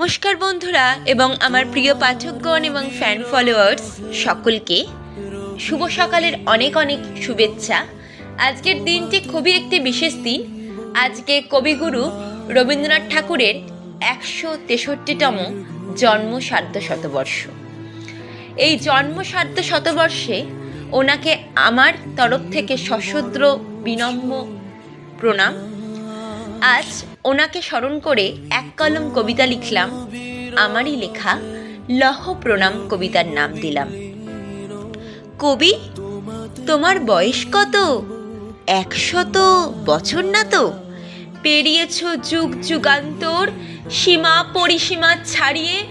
নমস্কার বন্ধুরা এবং আমার প্রিয় পাঠকগণ এবং ফ্যান ফলোয়ার্স সকলকে শুভ সকালের অনেক অনেক শুভেচ্ছা। আজকের দিনটি খুবই একটি বিশেষ দিন। আজকে কবিগুরু রবীন্দ্রনাথ ঠাকুরের একশো তেষট্টিতম জন্ম সার্ধ শতবর্ষ। এই জন্ম সার্ধ শতবর্ষে ওনাকে আমার তরফ থেকে সশদ্র বিনম্র প্রণাম। আজ ওনাকে স্মরণ করে এক কলম কবিতা লিখলাম। আমারই লেখা, লহ প্রণাম কবিতার নাম দিলাম। কবি, তোমার বয়স কত? একশত বছর না তো? পেরিয়েছ যুগ যুগান্তর, সীমা পরিসীমা ছাড়িয়ে,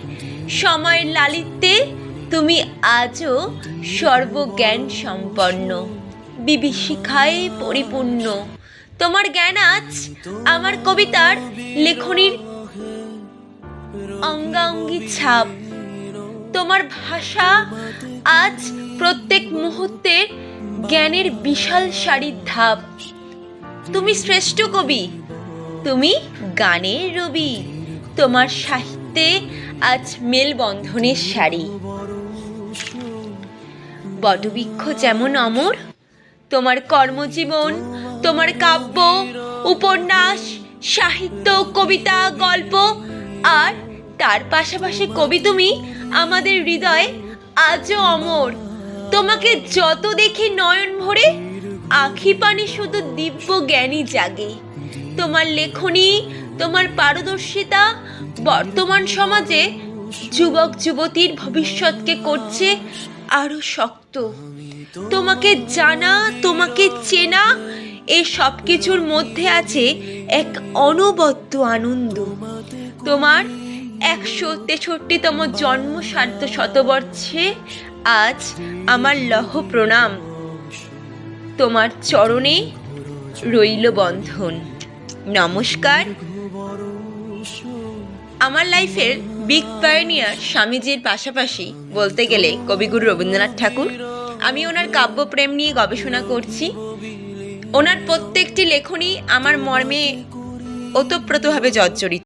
সময়ের লালিত্যে তুমি আজও সর্বজ্ঞান সম্পন্ন বিভীষিকায় পরিপূর্ণ। তোমার জ্ঞান আজ আমার কবিতার লেখনির অঙ্গাঙ্গি ছাপ। তোমার ভাষা আজ প্রত্যেক মুহূর্তের জ্ঞানের বিশাল সারির ধাপ। তুমি শ্রেষ্ঠ কবি, তুমি গানের রবি। তোমার সাহিত্যে আজ মেলবন্ধনের শাড়ি বটবৃক্ষ যেমন অমর তোমার কর্মজীবন, তোমার কাব্য, উপন্যাস, সাহিত্য, কবিতা, গল্প, আর তার পাশাপাশি কবি তুমি আমাদের হৃদয়ে আজও অমর। তোমাকে যত দেখি নয়ন ভরে, আখি পানি শুধু দিব্য জ্ঞানী জাগে। তোমার লেখনী, তোমার পারদর্শিতা, বর্তমান সমাজে যুবক যুবতীর ভবিষ্যৎকে করছে আরও শক্ত। তোমাকে জানা, তোমাকে চেনা এই সব কিছুর মধ্যে আছে এক অনবদ্য আনন্দ। তোমার একশো তেষট্টিতম জন্ম সার্ধ শতবর্ষে আজ আমার লহ প্রণাম। তোমার চরণে রইল বন্ধন। নমস্কার। আমার লাইফের বিগ পায়োনিয়ার স্বামীজির পাশাপাশি বলতে গেলে কবিগুরু রবীন্দ্রনাথ ঠাকুর আমি ওনার কাব্যপ্রেম নিয়ে গবেষণা করছি। ওনার প্রত্যেকটি লেখনী আমার মর্মে ওতপ্রোতভাবে জর্জরিত।